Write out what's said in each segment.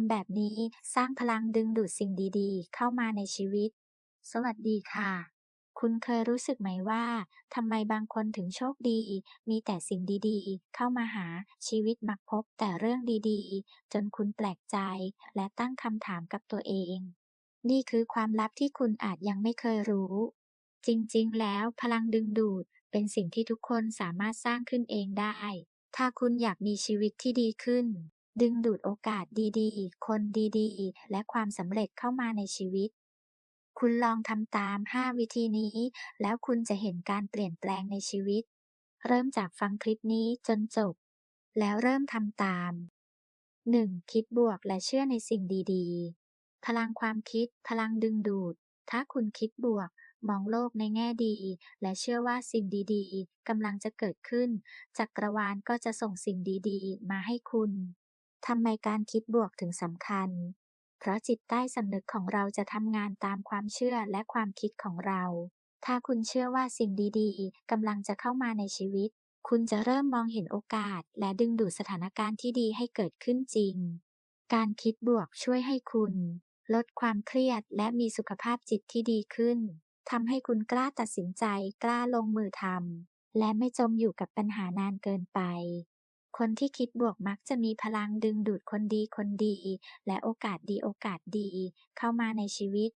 ำแบบนี้สร้างพลังดึงดูดสิ่งดีๆ เข้ามาในชีวิต สวัสดีค่ะ คุณเคยรู้สึกไหมว่าทำไมบางคนถึงโชคดี มีแต่สิ่งดีๆ เข้ามาหาชีวิตมักพบแต่เรื่องดีๆ จนคุณแปลกใจ และตั้งคำถามกับตัวเอง นี่คือความลับที่คุณอาจยังไม่เคยรู้ จริงๆ แล้วพลังดึงดูดเป็นสิ่งที่ทุกคนสามารถสร้างขึ้นเองได้ ถ้าคุณอยากมีชีวิตที่ดีขึ้น ดึงดูดโอกาสดีๆ คนดีๆ และความสำเร็จเข้ามาในชีวิต คุณลองทำตาม 5 วิธีนี้ แล้วคุณจะเห็นการเปลี่ยนแปลงในชีวิต เริ่มจากฟังคลิปนี้จนจบ แล้วเริ่มทำตาม 1. คิดบวกและเชื่อในสิ่งดีๆ พลังความคิด พลังดึงดูด ถ้าคุณคิดบวก มองโลกในแง่ดี และเชื่อว่าสิ่งดีๆกำลังจะเกิดขึ้น จักรวาลก็จะส่งสิ่งดีๆ มาให้คุณ ทำไมการคิดบวกถึงสำคัญ เพราะจิตใต้สำนึกของเราจะทำงานตามความเชื่อและความคิดของเรา ถ้าคุณเชื่อว่าสิ่งดีๆกำลังจะเข้ามาในชีวิต คุณจะเริ่มมองเห็นโอกาส และดึงดูดสถานการณ์ที่ดีให้เกิดขึ้นจริง การคิดบวกช่วยให้คุณ ลดความเครียดและมีสุขภาพจิตที่ดีขึ้นทำให้คุณกล้าตัดสินใจกล้าลงมือทำและไม่จมอยู่กับปัญหานานเกินไป คนที่คิดบวกมักจะมีพลังดึงดูดคนดีคนดี และโอกาสดีโอกาสดี เข้ามาในชีวิต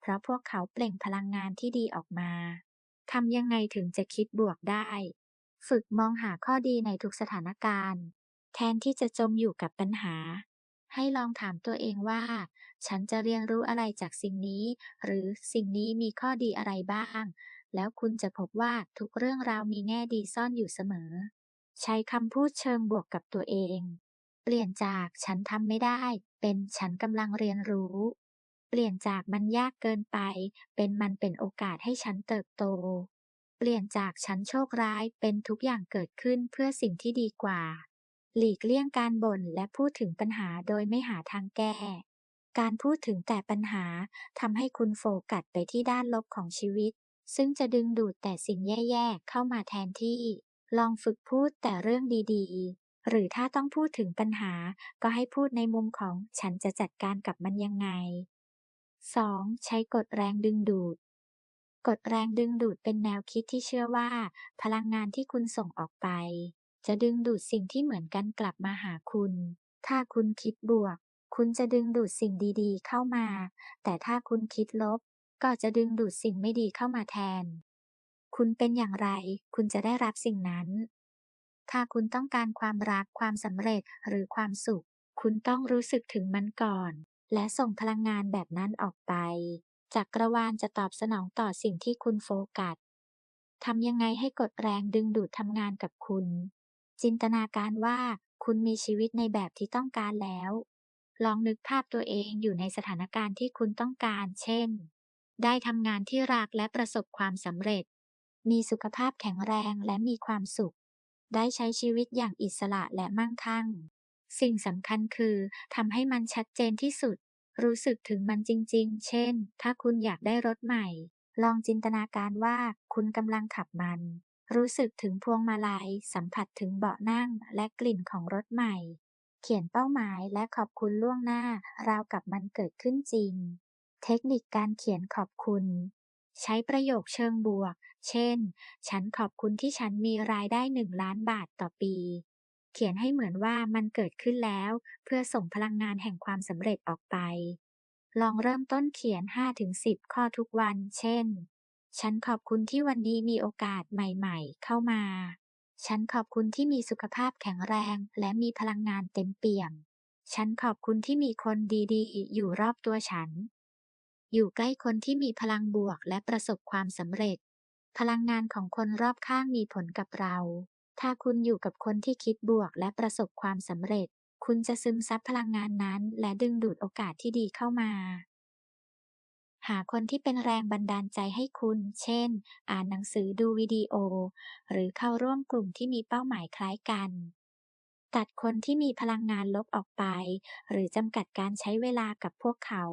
เพราะพวกเขาเปล่งพลังงานที่ดีออกมาทำยังไงถึงจะคิดบวกได้ ฝึกมองหาข้อดีในทุกสถานการณ์ แทนที่จะจมอยู่กับปัญหา ให้ลองถามตัวเองว่า ฉันจะเรียนรู้อะไรจากสิ่งนี้ หรือสิ่งนี้มีข้อดีอะไรบ้าง แล้วคุณจะพบว่าทุกเรื่องราวมีแง่ดีซ่อนอยู่เสมอ ใช้คำพูดเชิงบวกกับตัวเอง เปลี่ยนจากฉันทำไม่ได้ เป็นฉันกำลังเรียนรู้ เปลี่ยนจากมันยากเกินไป เป็นมันเป็นโอกาสให้ฉันเติบโต เปลี่ยนจากฉันโชคร้ายเป็นทุกอย่างเกิดขึ้นเพื่อสิ่งที่ดีกว่า หลีกเลี่ยงการบ่นและพูดถึงปัญหาโดยไม่หาทางแก้การพูดถึงแต่ปัญหาทำให้คุณโฟกัสไปที่ด้านลบของชีวิต ซึ่งจะดึงดูดแต่สิ่งแย่ ๆ เข้ามาแทนที่ ลองฝึกพูดแต่เรื่องดีๆ หรือถ้าต้องพูดถึงปัญหา ก็ให้พูดในมุมของฉันจะจัดการกับมันยังไง 2. ใช้กฎแรงดึงดูด กฎแรงดึงดูดเป็นแนวคิดที่เชื่อว่า พลังงานที่คุณส่งออกไป จะดึงดูดสิ่งที่เหมือนกันกลับมาหาคุณ ถ้าคุณคิดบวก คุณจะดึงดูดสิ่งดีๆ เข้ามา แต่ถ้าคุณคิดลบ ก็จะดึงดูดสิ่งไม่ดีเข้ามาแทน คุณเป็นอย่างไร คุณจะได้รับสิ่งนั้น ถ้าคุณต้องการความรักความสำเร็จหรือความสุข คุณต้องรู้สึกถึงมันก่อน และส่งพลังงานแบบนั้นออกไปจักรวาลจะตอบสนองต่อสิ่งที่คุณโฟกัสทำยังไงให้กดแรงดึงดูดทำงานกับคุณ จินตนาการว่าคุณมีชีวิตในแบบที่ต้องการแล้ว ลองนึกภาพตัวเองอยู่ในสถานการณ์ที่คุณต้องการ เช่น ได้ทำงานที่รักและประสบความสำเร็จ มีสุขภาพแข็งแรงและมีความสุข ได้ใช้ชีวิตอย่างอิสระและมั่งคั่ง สิ่งสำคัญคือทำให้มันชัดเจนที่สุด รู้สึกถึงมันจริง ๆ เช่น ถ้าคุณอยากได้รถใหม่ ลองจินตนาการว่าคุณกำลังขับมัน รู้สึกถึงพวงมาลัย สัมผัสถึงเบาะนั่งและกลิ่นของรถใหม่ เขียนเป้าหมายและขอบคุณล่วงหน้าราวกับมันเกิดขึ้นจริง เทคนิคการเขียนขอบคุณ ใช้ประโยคเชิงบวก เช่น ฉันขอบคุณที่ฉันมีรายได้หนึ่งล้านบาทต่อปี เขียนให้เหมือนว่ามันเกิดขึ้นแล้ว เพื่อส่งพลังงานแห่งความสำเร็จออกไป ลองเริ่มต้นเขียน 5-10 ข้อทุกวัน เช่น ฉันขอบคุณที่วันนี้มีโอกาสใหม่ๆ เข้ามา ฉันขอบคุณที่มีสุขภาพแข็งแรงและมีพลังงานเต็มเปี่ยม ฉันขอบคุณที่มีคนดีๆ อยู่รอบตัวฉัน อยู่ใกล้คนที่มีพลังบวกและประสบความสำเร็จ พลังงานของคนรอบข้างมีผลกับเรา ถ้าคุณอยู่กับคนที่คิดบวกและประสบความสำเร็จ คุณจะซึมซับพลังงานนั้น และดึงดูดโอกาสที่ดีเข้ามา หาคนที่เป็นแรงบันดาลใจให้คุณ เช่น อ่านหนังสือดูวิดีโอ หรือเข้าร่วมกลุ่มที่มีเป้าหมายคล้ายกันตัดคนที่มีพลังงานลบออกไป หรือจำกัดการใช้เวลากับพวกเขา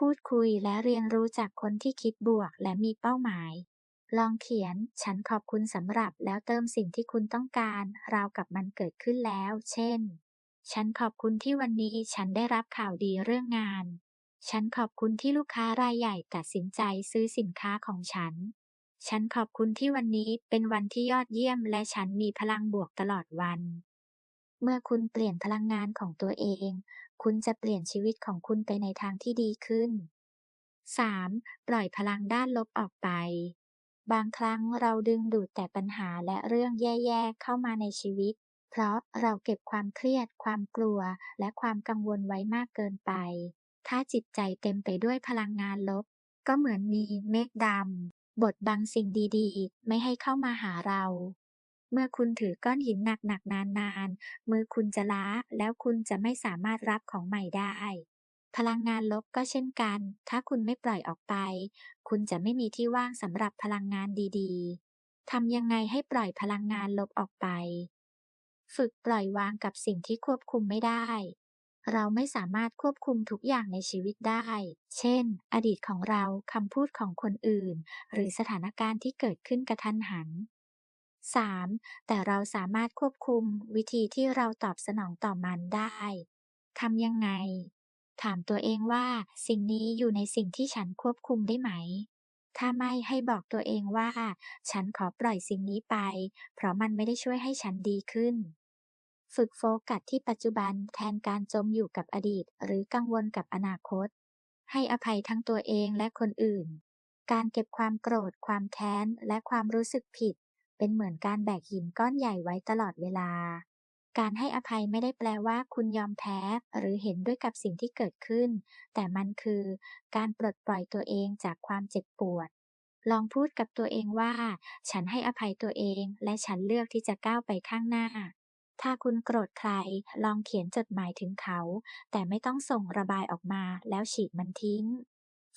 พูดคุยและเรียนรู้จากคนที่คิดบวกและมีเป้าหมาย ลองเขียน ฉันขอบคุณสำหรับแล้วเติมสิ่งที่คุณต้องการ ราวกับมันเกิดขึ้นแล้ว เช่น ฉันขอบคุณที่วันนี้ฉันได้รับข่าวดีเรื่องงาน ฉันขอบคุณที่ลูกค้ารายใหญ่ตัดสินใจซื้อสินค้าของฉัน ฉันขอบคุณที่วันนี้เป็นวันที่ยอดเยี่ยมและฉันมีพลังบวกตลอดวัน เมื่อคุณเปลี่ยนพลังงานของตัวเอง คุณจะเปลี่ยนชีวิตของคุณไปในทางที่ดีขึ้น 3. ปล่อยพลังด้านลบออกไป บางครั้งเราดึงดูดแต่ปัญหาและเรื่องแย่ๆเข้ามาในชีวิต เพราะเราเก็บความเครียด ความกลัว และความกังวลไว้มากเกินไป ถ้าจิตใจเต็มไปด้วยพลังงานลบ ก็เหมือนมีเมฆดำบดบังสิ่งดีๆ ไม่ให้เข้ามาหาเรา เมื่อคุณถือก้อนหินหนักๆนานๆ มือคุณจะล้าแล้วคุณจะไม่สามารถรับของใหม่ได้ พลังงานลบก็เช่นกัน ถ้าคุณไม่ปล่อยออกไป คุณจะไม่มีที่ว่างสำหรับพลังงานดีๆทำยังไงให้ปล่อยพลังงานลบออกไป ฝึกปล่อยวางกับสิ่งที่ควบคุมไม่ได้ เราไม่สามารถควบคุมทุกอย่างในชีวิตได้ เช่น อดีตของเราคำพูดของคนอื่น หรือสถานการณ์ที่เกิดขึ้นกระทันหัน 3. แต่เราสามารถควบคุมวิธีที่เราตอบสนองต่อมันได้ทำยังไง ถามตัวเองว่า สิ่งนี้อยู่ในสิ่งที่ฉันควบคุมได้ไหม ถ้าไม่ให้บอกตัวเองว่า ฉันขอปล่อยสิ่งนี้ไป เพราะมันไม่ได้ช่วยให้ฉันดีขึ้น ฝึกโฟกัสที่ปัจจุบันแทนการจมอยู่กับอดีต หรือกังวลกับอนาคต ให้อภัยทั้งตัวเองและคนอื่น การเก็บความโกรธ ความแค้น และความรู้สึกผิด เป็นเหมือนการแบกหินก้อนใหญ่ไว้ตลอดเวลา การให้อภัยไม่ได้แปลว่าคุณยอมแพ้ หรือเห็นด้วยกับสิ่งที่เกิดขึ้น แต่มันคือการปลดปล่อยตัวเองจากความเจ็บปวด ลองพูดกับตัวเองว่า ฉันให้อภัยตัวเอง และฉันเลือกที่จะก้าวไปข้างหน้าถ้าคุณโกรธใคร ลองเขียนจดหมายถึงเขา แต่ไม่ต้องส่งระบายออกมาแล้วฉีกมันทิ้ง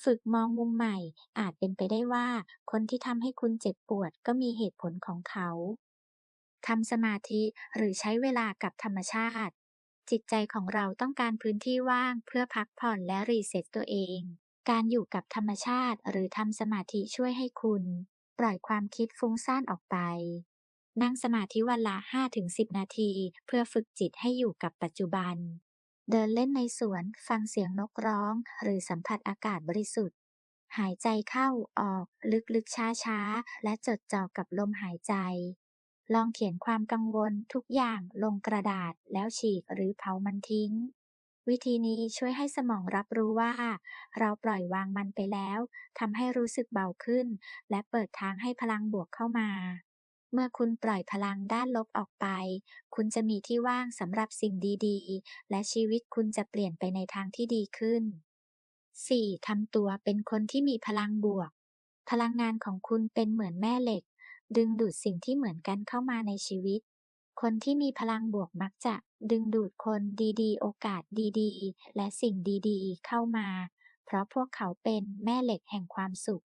ฝึกมองมุมใหม่ อาจเป็นไปได้ว่า คนที่ทำให้คุณเจ็บปวดก็มีเหตุผลของเขาทำสมาธิหรือใช้เวลากับธรรมชาติ จิตใจของเราต้องการพื้นที่ว่างเพื่อพักผ่อนและรีเซ็ตตัวเอง การอยู่กับธรรมชาติหรือทำสมาธิช่วยให้คุณ ปล่อยความคิดฟุ้งซ่านออกไป นั่งสมาธิวันละ 5-10 นาที เพื่อฝึกจิตให้อยู่กับปัจจุบัน เดินเล่นในสวนฟังเสียงนกร้อง หรือสัมผัสอากาศบริสุทธิ์ หายใจเข้าออกลึกๆช้าๆ และจดจ่อกับลมหายใจ ลองเขียนความกังวลทุกอย่างลงกระดาษแล้วฉีกหรือเผามันทิ้ง วิธีนี้ช่วยให้สมองรับรู้ว่า เราปล่อยวางมันไปแล้วทำให้รู้สึกเบาขึ้น และเปิดทางให้พลังบวกเข้ามา เมื่อคุณปล่อยพลังด้านลบออกไป คุณจะมีที่ว่างสำหรับสิ่งดีๆ และชีวิตคุณจะเปลี่ยนไปในทางที่ดีขึ้น 4. ทำตัวเป็นคนที่มีพลังบวก พลังงานของคุณเป็นเหมือนแม่เหล็ก ดึงดูดสิ่งที่เหมือนกันเข้ามาในชีวิต คนที่มีพลังบวกมักจะดึงดูดคนดีๆ โอกาสดีๆ และสิ่งดีๆ เข้ามา เพราะพวกเขาเป็นแม่เหล็กแห่งความสุข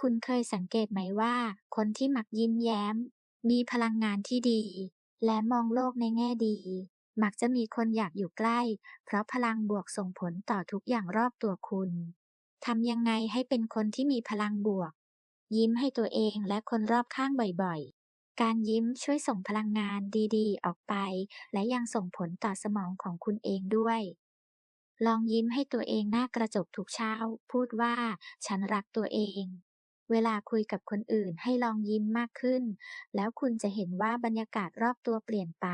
คุณเคยสังเกตไหมว่า คนที่มักยิ้มแย้ม มีพลังงานที่ดี และมองโลกในแง่ดี มักจะมีคนอยากอยู่ใกล้ เพราะพลังบวกส่งผลต่อทุกอย่างรอบตัวคุณทำยังไงให้เป็นคนที่มีพลังบวก ยิ้มให้ตัวเองและคนรอบข้างบ่อยๆ การยิ้มช่วยส่งพลังงานดีๆ ออกไป และยังส่งผลต่อสมองของคุณเองด้วย ลองยิ้มให้ตัวเองหน้ากระจกทุกเช้า พูดว่า ฉันรักตัวเอง เวลาคุยกับคนอื่นให้ลองยิ้มมากขึ้น แล้วคุณจะเห็นว่าบรรยากาศรอบตัวเปลี่ยนไป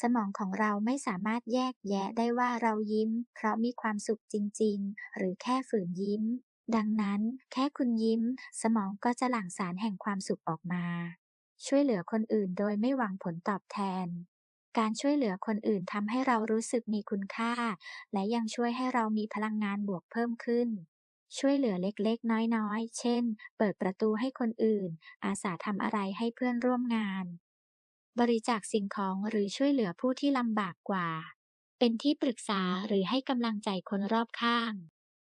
สมองของเราไม่สามารถแยกแยะได้ว่าเรายิ้ม เพราะมีความสุขจริง ๆ หรือแค่ฝืนยิ้ม ดังนั้น แค่คุณยิ้ม สมองก็จะหลั่งสารแห่งความสุขออกมา ช่วยเหลือคนอื่นโดยไม่หวังผลตอบแทนการช่วยเหลือคนอื่นทำให้เรารู้สึกมีคุณค่า และยังช่วยให้เรามีพลังงานบวกเพิ่มขึ้น ช่วยเหลือเล็กๆ น้อยๆ เช่น เปิดประตูให้คนอื่น อาสาทำอะไรให้เพื่อนร่วมงาน บริจาคสิ่งของหรือช่วยเหลือผู้ที่ลำบากกว่า เป็นที่ปรึกษาหรือให้กำลังใจคนรอบข้าง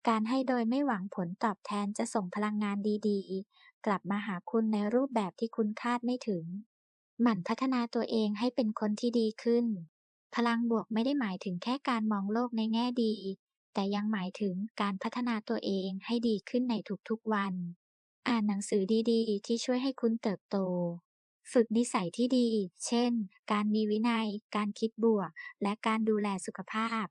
การให้โดยไม่หวังผลตอบแทนจะส่งพลังงานดีๆ กลับมาหาคุณในรูปแบบที่คุณคาดไม่ถึง หมั่นพัฒนาตัวเองให้เป็นคนที่ดีขึ้น พลังบวกไม่ได้หมายถึงแค่การมองโลกในแง่ดี แต่ยังหมายถึงการพัฒนาตัวเองให้ดีขึ้นในทุกๆวัน อ่านหนังสือดีๆ ที่ช่วยให้คุณเติบโต ฝึกนิสัยที่ดี เช่น การมีวินัย การคิดบวก และการดูแลสุขภาพ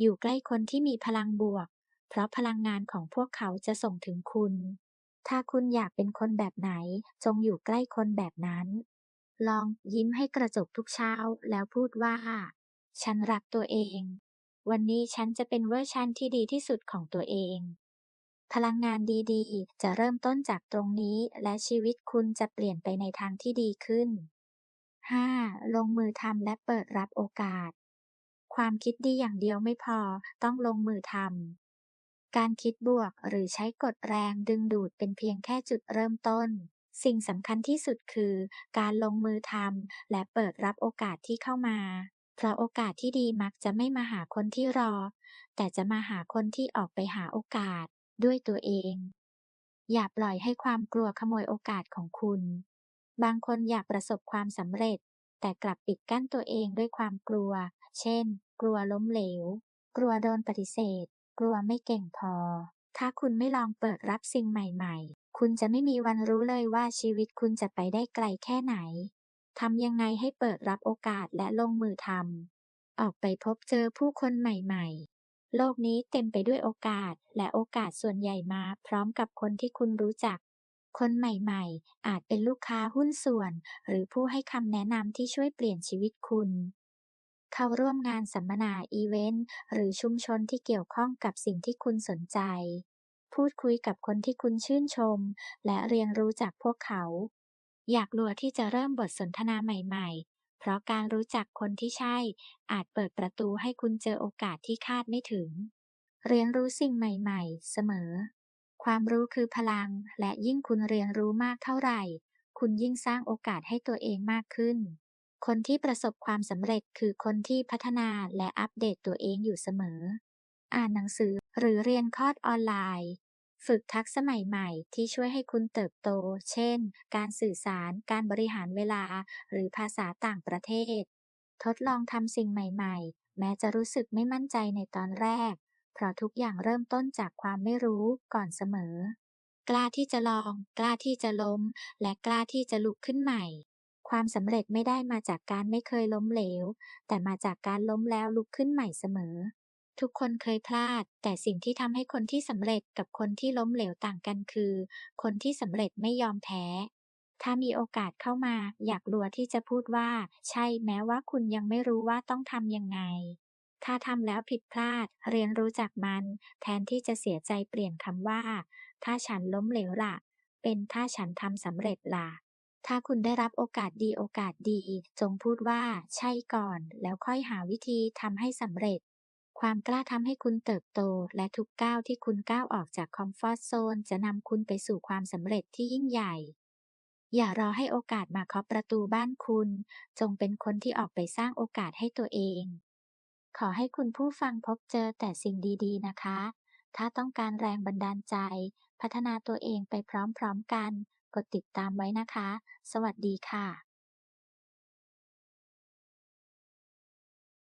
อยู่ใกล้คนที่มีพลังบวก เพราะพลังงานของพวกเขาจะส่งถึงคุณ ถ้าคุณอยากเป็นคนแบบไหน จงอยู่ใกล้คนแบบนั้น ลองยิ้มให้กระจกทุกเช้าแล้วพูดว่า ฉันรักตัวเอง วันนี้ฉันจะเป็นเวอร์ชันที่ดีที่สุดของตัวเอง พลังงานดีๆ จะเริ่มต้นจากตรงนี้ และชีวิตคุณจะเปลี่ยนไปในทางที่ดีขึ้น 5. ลงมือทำและเปิดรับโอกาส ความคิดดีอย่างเดียวไม่พอ ต้องลงมือทำ การคิดบวกหรือใช้กฎแรงดึงดูดเป็นเพียงแค่จุดเริ่มต้น สิ่งสำคัญที่สุดคือ การลงมือทำและเปิดรับโอกาสที่เข้ามา เพราะโอกาสที่ดีมักจะไม่มาหาคนที่รอ แต่จะมาหาคนที่ออกไปหาโอกาสด้วยตัวเอง อย่าปล่อยให้ความกลัวขโมยโอกาสของคุณ บางคนอยากประสบความสำเร็จ แต่กลับปิดกั้นตัวเองด้วยความกลัว เช่น กลัวล้มเหลว กลัวโดนปฏิเสธ กลัวไม่เก่งพอ ถ้าคุณไม่ลองเปิดรับสิ่งใหม่ ๆ คุณจะไม่มีวันรู้เลยว่าชีวิตคุณจะไปได้ไกลแค่ไหน ทำยังไงให้เปิดรับโอกาสและลงมือทำ ออกไปพบเจอผู้คนใหม่ ๆ โลกนี้เต็มไปด้วยโอกาส และโอกาสส่วนใหญ่มาพร้อมกับคนที่คุณรู้จัก คนใหม่ๆ อาจเป็นลูกค้าหุ้นส่วน หรือผู้ให้คำแนะนำที่ช่วยเปลี่ยนชีวิตคุณ เข้าร่วมงานสัมมนาอีเวนต์หรือชุมชนที่เกี่ยวข้องกับสิ่งที่คุณสนใจ พูดคุยกับคนที่คุณชื่นชม และเรียนรู้จากพวกเขา อยากลัวที่จะเริ่มบทสนทนาใหม่ๆ เพราะการรู้จักคนที่ใช่ อาจเปิดประตูให้คุณเจอโอกาสที่คาดไม่ถึง เรียนรู้สิ่งใหม่ๆ เสมอ ความรู้คือพลัง และยิ่งคุณเรียนรู้มากเท่าไหร่ คุณยิ่งสร้างโอกาสให้ตัวเองมากขึ้น คนที่ประสบความสำเร็จคือคนที่พัฒนาและอัปเดตตัวเองอยู่เสมอ อ่านหนังสือหรือเรียนคอร์สออนไลน์ ฝึกทักษะใหม่ๆ ที่ช่วยให้คุณเติบโต เช่น การสื่อสาร การบริหารเวลา หรือภาษาต่างประเทศ ทดลองทำสิ่งใหม่ๆ แม้จะรู้สึกไม่มั่นใจในตอนแรก เพราะทุกอย่างเริ่มต้นจากความไม่รู้ก่อนเสมอ กล้าที่จะลอง กล้าที่จะล้ม และกล้าที่จะลุกขึ้นใหม่ ความสำเร็จไม่ได้มาจากการไม่เคยล้มเหลว แต่มาจากการล้มแล้วลุกขึ้นใหม่เสมอ ทุกคนเคยพลาด แต่สิ่งที่ทำให้คนที่สำเร็จกับคนที่ล้มเหลวต่างกันคือ คนที่สำเร็จไม่ยอมแพ้ ถ้ามีโอกาสเข้ามา อยากลัวที่จะพูดว่า ใช่แม้ว่าคุณยังไม่รู้ว่าต้องทำยังไง ถ้าทำแล้วผิดพลาด เรียนรู้จากมัน แทนที่จะเสียใจเปลี่ยนคำว่า ถ้าฉันล้มเหลวล่ะ เป็นถ้าฉันทำสำเร็จล่ะถ้าคุณได้รับโอกาสดีโอกาสดี จงพูดว่าใช่ก่อน แล้วค่อยหาวิธีทำให้สำเร็จ ความกล้าทำให้คุณเติบโต และทุกก้าวที่คุณก้าวออกจากคอมฟอร์ตโซนจะนำคุณไปสู่ความสำเร็จที่ยิ่งใหญ่ อย่ารอให้โอกาสมาเคาะประตูบ้านคุณ จงเป็นคนที่ออกไปสร้างโอกาสให้ตัวเอง ขอให้คุณผู้ฟังพบเจอแต่สิ่งดีๆนะคะ ถ้าต้องการแรงบันดาลใจ พัฒนาตัวเองไปพร้อมๆกัน กดติดตามไว้นะคะ สวัสดีค่ะ